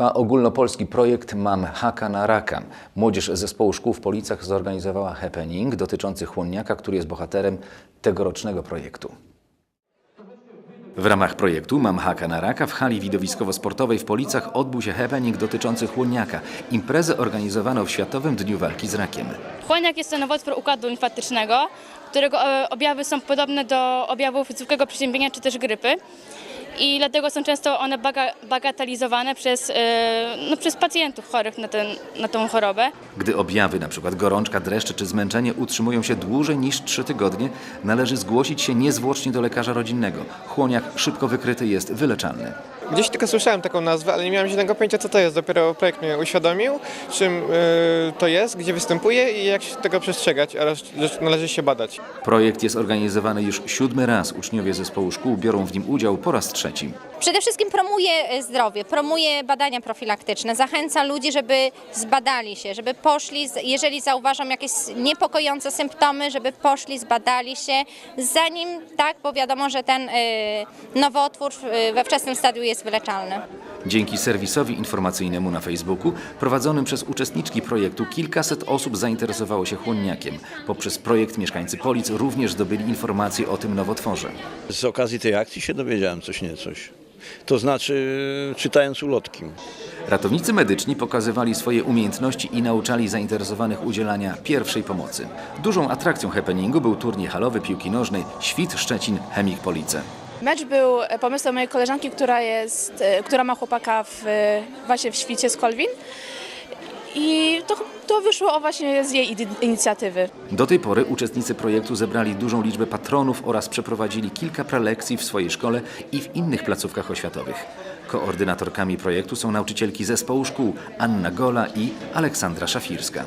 Trwa ogólnopolski projekt Mam haka na raka. Młodzież zespołu szkół w Policach zorganizowała happening dotyczący chłonniaka, który jest bohaterem tegorocznego projektu. W ramach projektu Mam haka na raka w hali widowiskowo-sportowej w Policach odbył się happening dotyczący chłonniaka. Imprezę organizowano w Światowym Dniu Walki z Rakiem. Chłoniak jest to nowotwór układu limfatycznego, którego e, objawy są podobne do objawów zwykłego przeziębienia czy też grypy. I dlatego są często one baga, bagatelizowane przez, e, no, przez pacjentów chorych na, ten, na tą chorobę. Gdy objawy, np. gorączka, dreszcze czy zmęczenie utrzymują się dłużej niż 3 tygodnie, należy zgłosić się niezwłocznie do lekarza rodzinnego. Chłoniak szybko wykryty jest wyleczalny. Gdzieś tylko słyszałem taką nazwę, ale nie miałem żadnego pojęcia co to jest. Dopiero projekt mnie uświadomił, czym y, to jest, gdzie występuje i jak się tego przestrzegać oraz że należy się badać. Projekt jest organizowany już siódmy raz. Uczniowie zespołu szkół biorą w nim udział po raz trzeci. Przede wszystkim promuje e, zdrowie, promuje badania profilaktyczne, zachęca ludzi, żeby zbadali się, żeby poszli, jeżeli zauważą jakieś niepokojące symptomy, żeby poszli, zbadali się, zanim tak, bo wiadomo, że ten y, nowotwór y, we wczesnym stadium jest wyleczalny. Dzięki serwisowi informacyjnemu na Facebooku prowadzonym przez uczestniczki projektu kilkaset osób zainteresowało się chłonniakiem. Poprzez projekt mieszkańcy Polic również zdobyli informacje o tym nowotworze. Z okazji tej akcji się dowiedziałem coś niecoś. To znaczy, czytając ulotki. Ratownicy medyczni pokazywali swoje umiejętności i nauczali zainteresowanych udzielania pierwszej pomocy. Dużą atrakcją happeningu był turniej halowy piłki nożnej Świt Szczecin Chemik Police. Mecz był pomysłem mojej koleżanki, która, jest, e, która ma chłopaka w, e, właśnie w świcie z Kolwin. I to, to wyszło właśnie z jej inicjatywy. Do tej pory uczestnicy projektu zebrali dużą liczbę patronów oraz przeprowadzili kilka prelekcji w swojej szkole i w innych placówkach oświatowych. Koordynatorkami projektu są nauczycielki zespołu szkół Anna Gola i Aleksandra Szafirska.